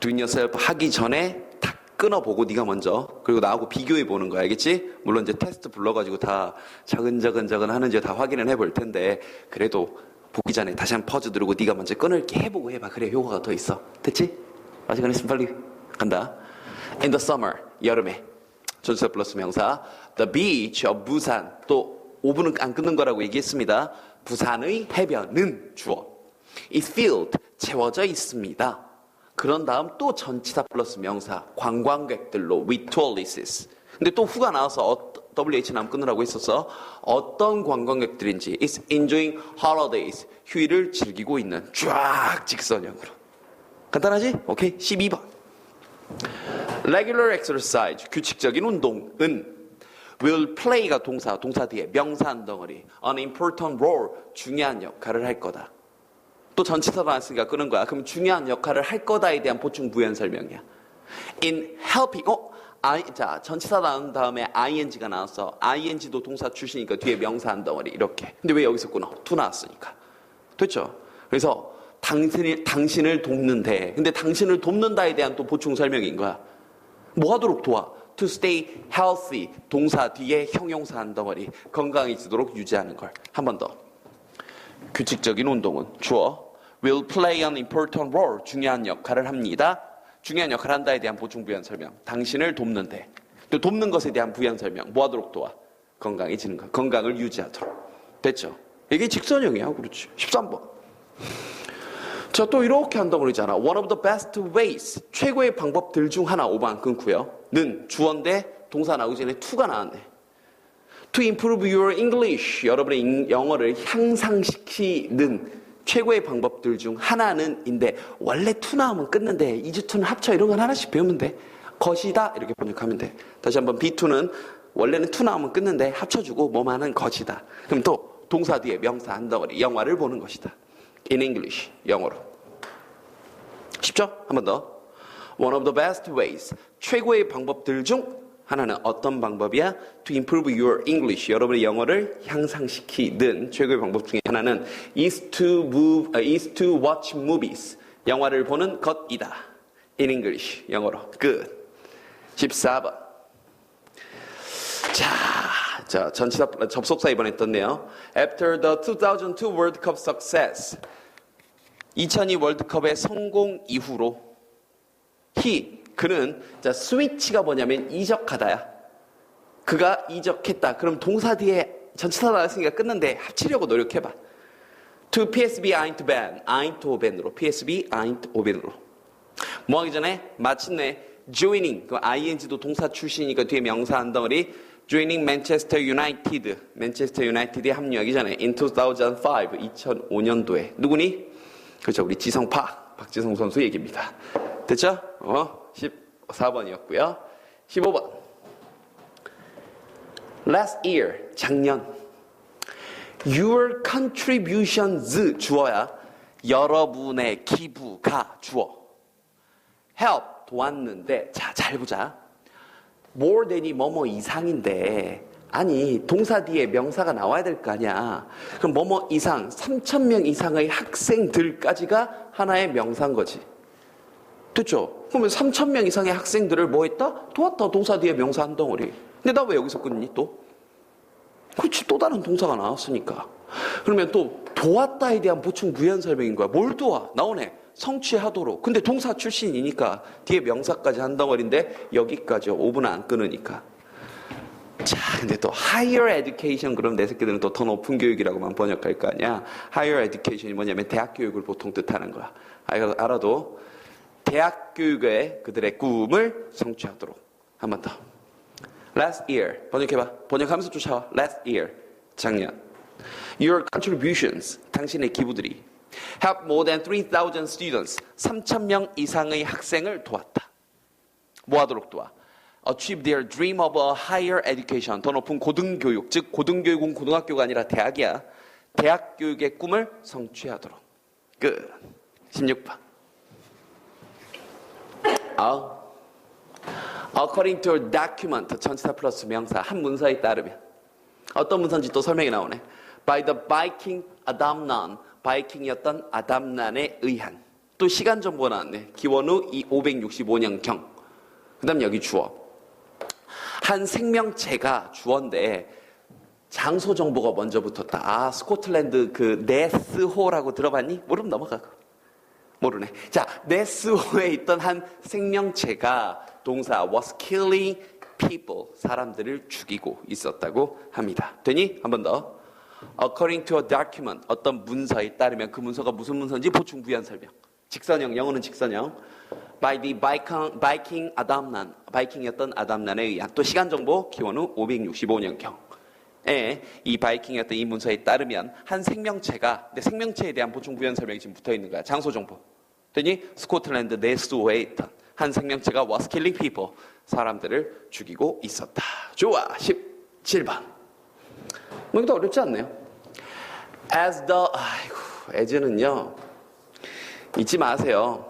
doing yourself 하기 전에 다 끊어보고 네가 먼저 그리고 나하고 비교해 보는 거야. 알겠지? 물론 이제 테스트 불러가지고 다 자근자근자근 하는지 다 확인을 해볼 텐데 그래도 보기 전에 다시 한 번 퍼즈 들고 네가 먼저 끊을게. 해보고 해봐. 그래 효과가 더 있어. 됐지? 아직 안 했으면 빨리 간다. In the summer 여름에. 전치사 플러스 명사 The beach of 부산 또 5분은 안 끊는 거라고 얘기했습니다. 부산의 해변은 주어. Is filled 채워져 있습니다 그런 다음 또 전치사 플러스 명사 관광객들로 with tourists 근데 또 후가 나와서 어, WH 나면 끊으라고 했었어. 어떤 관광객들인지 is enjoying holidays 휴일을 즐기고 있는 쫙 직선형으로. 간단하지? 오케이. 12번. regular exercise 규칙적인 운동 은 will play가 동사 동사 뒤에 명사 한 덩어리 an important role 중요한 역할을 할 거다 또 전치사 나왔으니까 끄는 거야. 그럼 중요한 역할을 할 거다에 대한 보충 부연 설명이야. In helping 어? I, 자 전치사 나온 다음에 ing가 나왔어. ing도 동사 출신이니까 뒤에 명사 한 덩어리 이렇게. 근데 왜 여기서 끊어? to 나왔으니까. 됐죠? 그래서 당신이 당신을 돕는데 근데 당신을 돕는다에 대한 또 보충 설명인 거야. 뭐 하도록 도와? to stay healthy. 동사 뒤에 형용사 한 덩어리. 건강해지도록 유지하는 걸. 한 번 더 규칙적인 운동은 주어 will play an important role 중요한 역할을 합니다 중요한 역할을 한다에 대한 보충 부연 설명 당신을 돕는데 또 돕는 것에 대한 부연 설명 뭐 하도록 도와? 건강해지는 것 건강을 유지하도록 됐죠? 이게 직선형이야 그렇지 13번 자, 또 이렇게 한다고 그러잖아. One of the best ways. 최고의 방법들 중 하나, 5번 끊고요. 는 주어인데 동사 나오기 전에 to가 나왔네. To improve your English. 여러분의 잉- 영어를 향상시키는 최고의 방법들 중 하나는 인데 원래 to 나오면 끊는데 이즈 to는 합쳐 이런 건 하나씩 배우면 돼. 것이다 이렇게 번역하면 돼. 다시 한번 B2는 원래는 to 나오면 끊는데 합쳐주고 뭐만은 것이다. 그럼 또 동사 뒤에 명사 한 덩어리 영화를 보는 것이다. In English 영어로. 쉽죠? 한 번 더. One of the best ways. 최고의 방법들 중 하나는 어떤 방법이야? To improve your English. 여러분의 영어를 향상시키는 최고의 방법 중에 하나는 is to move, uh, is to watch movies. 영화를 보는 것이다. In English. 영어로. 끝. 14번. 자, 자, 전치사 접속사 이번에 떴네요. After the 2002 World Cup success. 2002 월드컵의 성공 이후로 he 그는 자 스위치가 뭐냐면 이적하다야. 그가 이적했다. 그럼 동사 뒤에 전치사 나왔으니까 끊는데 합치려고 노력해봐. To PSB Eindhoven, Eindhoven으로 PSB Eindhoven으로. 뭐 하기 전에 마침내 joining 그 ing도 동사 출신이니까 뒤에 명사 한 덩어리 joining Manchester United, 맨체스터 유나이티드에 합류하기 전에 in 2005, 2005년도에 누구니? 그렇죠. 우리 지성파, 박지성 선수 얘기입니다. 됐죠? 어, 14번이었고요. 15번. Last year, 작년. Your contributions 주어야. 여러분의 기부가 주어. help 도왔는데 자잘 보자. more than이 뭐뭐 이상인데 아니 동사 뒤에 명사가 나와야 될 거 아니야. 그럼 뭐뭐 이상 3천 명 이상의 학생들까지가 하나의 명사인 거지. 됐죠? 그러면 3천 명 이상의 학생들을 뭐 했다? 도왔다 동사 뒤에 명사 한 덩어리. 근데 나 왜 여기서 끊니 또? 그렇지 또 다른 동사가 나왔으니까. 그러면 또 도왔다에 대한 보충 부연 설명인 거야. 뭘 도와? 나오네. 성취하도록. 근데 동사 출신이니까 뒤에 명사까지 한 덩어리인데 여기까지요. 5분 안 끊으니까. 자, 근데 또 higher education 그럼 내 새끼들은 또 더 높은 교육이라고만 번역할 거 아니야. higher education이 뭐냐면 대학 교육을 보통 뜻하는 거야. 알- 알아도 대학 교육의 그들의 꿈을 성취하도록. 한 번 더. Last year 번역해봐. 번역하면서 쫓아와. Last year 작년. Your contributions 당신의 기부들이 help more than 3,000 students 3천 명 이상의 학생을 도왔다. 뭐 하도록 도와? achieve their dream of a higher education 더 높은 고등교육 즉 고등교육은 고등학교가 아니라 대학이야. 대학 교육의 꿈을 성취하도록. 끝. 16번. 아. According to a document, 전치사 플러스 명사 한 문서에 따르면 어떤 문서인지 또 설명이 나오네. By the Viking Adamnan, 바이킹이었던 아담난에 의한 또 시간 정보 나왔네. 기원후 이 565년경. 그 다음 여기 주어. 한 생명체가 주어인데 장소 정보가 먼저 붙었다. 아, 스코틀랜드 그 네스호라고 들어봤니? 모르면 넘어가고. 모르네. 자, 네스호에 있던 한 생명체가 동사 was killing people 사람들을 죽이고 있었다고 합니다. 되니? 한 번 더. According to a document 어떤 문서에 따르면 그 문서가 무슨 문서인지 보충 부연 설명. 직선형 영어는 직선형. By the Viking, Viking 아담난 바이킹이었던 아담난에 의한 또 시간 정보 기원 후 565년경. 에, 이 바이킹이었던 이 문서에 따르면 한 생명체가 내 생명체에 대한 보충 부연 설명이 지금 붙어 있는 거야. 장소 정보. 그랬더니 스코틀랜드 네스호에 있던 한 생명체가 killing people 사람들을 죽이고 있었다. 좋아. 17번. 뭐 이것도 어렵지 않네요. As the 아이고 as는요 잊지 마세요.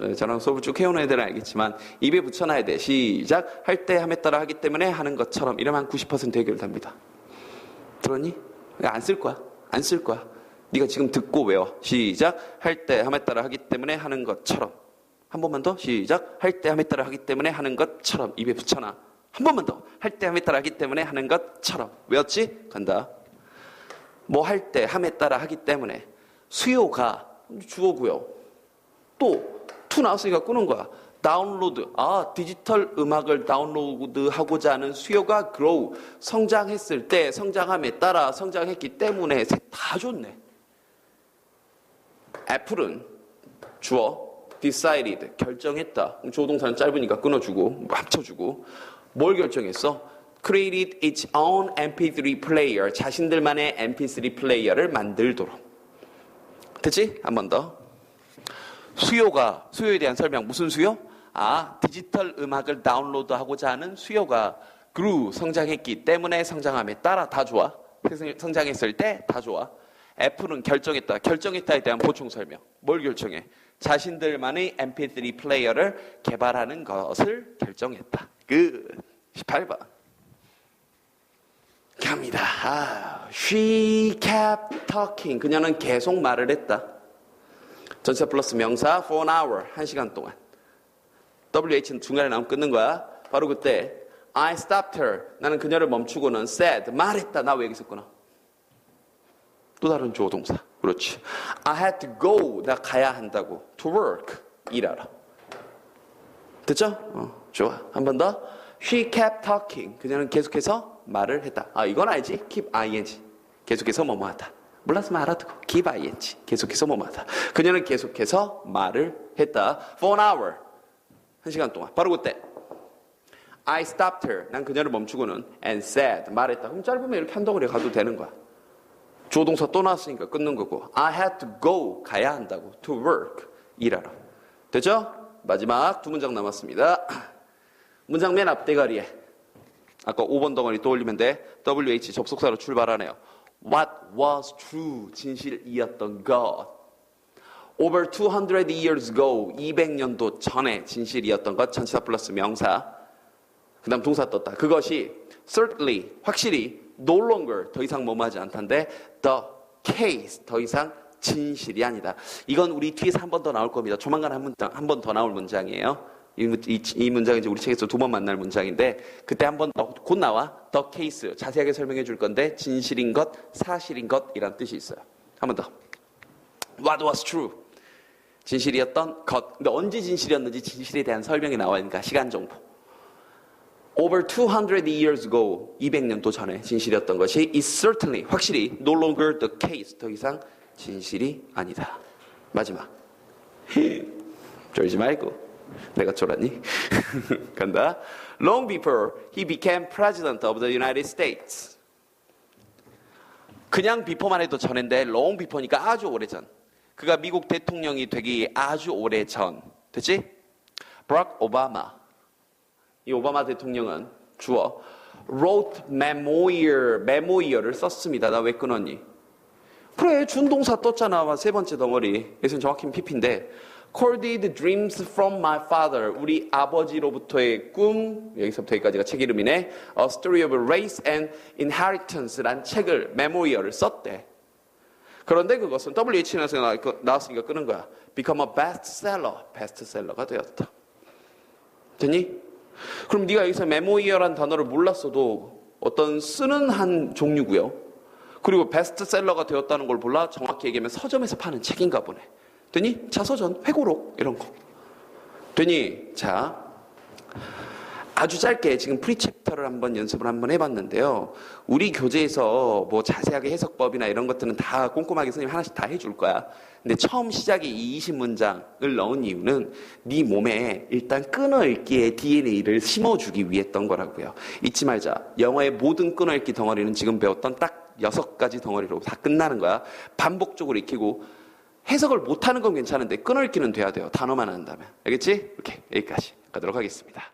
네, 저랑 수업을 쭉 해오는 애들은 알겠지만 입에 붙여놔야 돼. 시작 할 때 함에 따라 하기 때문에 하는 것처럼 이러면 한 90% 해결됩니다. 들었니? 안 쓸 거야. 안 쓸 거야. 네가 지금 듣고 외워. 시작 할 때 함에 따라 하기 때문에 하는 것처럼 한 번만 더 시작 할 때 함에 따라 하기 때문에 하는 것처럼 입에 붙여놔. 한 번만 더 할 때 함에 따라 하기 때문에 하는 것처럼 외웠지? 간다. 뭐 할 때 함에 따라 하기 때문에 수요가 주어고요. 또 투 나왔으니까 끄는 거야. 다운로드. 아, 디지털 음악을 다운로드 하고자 하는 수요가 grow. 성장했을 때 성장함에 따라 성장했기 때문에 다 좋네. 애플은 주어 decided 결정했다. 조동사는 짧으니까 끊어주고 합쳐주고 뭘 결정했어? created its own MP3 player 자신들만의 MP3 플레이어를 만들도록 됐지? 한 번 더. 수요가 수요에 대한 설명 무슨 수요? 아 디지털 음악을 다운로드하고자 하는 수요가 grew 성장했기 때문에 성장함에 따라 다 좋아 성장했을 때 다 좋아 애플은 결정했다. 결정했다에 대한 보충 설명. 뭘 결정해? 자신들만의 mp3 플레이어를 개발하는 것을 결정했다. 그 18번. 갑니다. 아, she kept talking. 그녀는 계속 말을 했다. 전체 플러스 명사 for an hour 한 시간 동안. WH는 중간에 나오면 끊는 거야. 바로 그때 I stopped her. 나는 그녀를 멈추고는 said 말했다. 나 왜 여기 있었구나. 또 다른 주어 동사. 그렇지. I had to go 나 가야 한다고. to work 일하러. 됐죠? 어, 좋아. 한 번 더. She kept talking. 그녀는 계속해서 말을 했다. 아 이건 알지? keep ing. 계속해서 뭐뭐 하다. 몰랐으면 알아두고 keep ing 계속해서 뭐하다 그녀는 계속해서 말을 했다 for an hour 한 시간 동안 바로 그때 I stopped her 난 그녀를 멈추고는 and said 말했다 그럼 짧으면 이렇게 한 덩어리 가도 되는 거야 조동사 또 나왔으니까 끊는 거고. I had to go 가야 한다고. To work 일하러 됐죠? 마지막 두 문장 남았습니다. 문장 맨 앞대가리에. 아까 5번 덩어리 떠올리면 돼. WH 접속사로 출발하네요. What was true, 진실이었던 것. over 200 years ago, 200년도 전에 진실이었던 것, 전치사 플러스 명사. 그 다음 동사 떴다. 그것이 certainly, 확실히, no longer, 더 이상 뭐뭐하지 않단데, the case, 더 이상 진실이 아니다. 이건 우리 뒤에서 한 번 더 나올 겁니다. 조만간 한 문장, 한 번 더 나올 문장이에요. 이, 이, 이 문장이 이제 우리 책에서 두 번 만날 문장인데 그때 한 번 곧 나와 더 케이스 자세하게 설명해 줄 건데 진실인 것 사실인 것이란 뜻이 있어요. 한 번 더. What was true? 진실이었던 것. 근데 언제 진실이었는지 진실에 대한 설명이 나와니까 시간 정보. Over 200 years ago, 200년도 전에 진실이었던 것이 is certainly 확실히 no longer the case 더 이상 진실이 아니다. 마지막. 쫄지 말고 내가 쫄았니? 간다. Long before he became president of the United States. 그냥 비포만 해도 전인데 long before니까 아주 오래전. 그가 미국 대통령이 되기 아주 오래전. 됐지? 브락 오바마. 이 오바마 대통령은 주어 wrote memoir, memoir를 썼습니다. 나 왜 끊었니? 그래, 준동사 떴잖아. 세 번째 덩어리. 여기서는 정확히 PP인데 Corded Dreams from My Father. 우리 아버지로부터의 꿈. 여기서부터 여기까지가 책 이름이네. A Story of Race and Inheritance란 책을, 메모이어를 썼대. 그런데 그것은 WH에서 나왔으니까 끄는 거야. become a bestseller. 베스트셀러가 되었다. 됐니? 그럼 네가 여기서 메모이어란 단어를 몰랐어도 어떤 쓰는 한 종류고요. 그리고 베스트셀러가 되었다는 걸 몰라 정확히 얘기하면 서점에서 파는 책인가 보네. 되니? 자서전, 회고록 이런 거. 되니? 자, 아주 짧게 지금 프리챕터를 한번 연습을 한번 해봤는데요. 우리 교재에서 뭐 자세하게 해석법이나 이런 것들은 다 꼼꼼하게 선생님 하나씩 다 해줄 거야. 근데 처음 시작에 이 20문장을 넣은 이유는 네 몸에 일단 끊어읽기의 DNA를 심어주기 위했던 거라고요. 잊지 말자. 영어의 모든 끊어읽기 덩어리는 지금 배웠던 딱 여섯 가지 덩어리로 다 끝나는 거야. 반복적으로 익히고 해석을 못하는 건 괜찮은데 끊어읽기는 돼야 돼요. 단어만 한다면. 알겠지? 이렇게 여기까지 가도록 하겠습니다.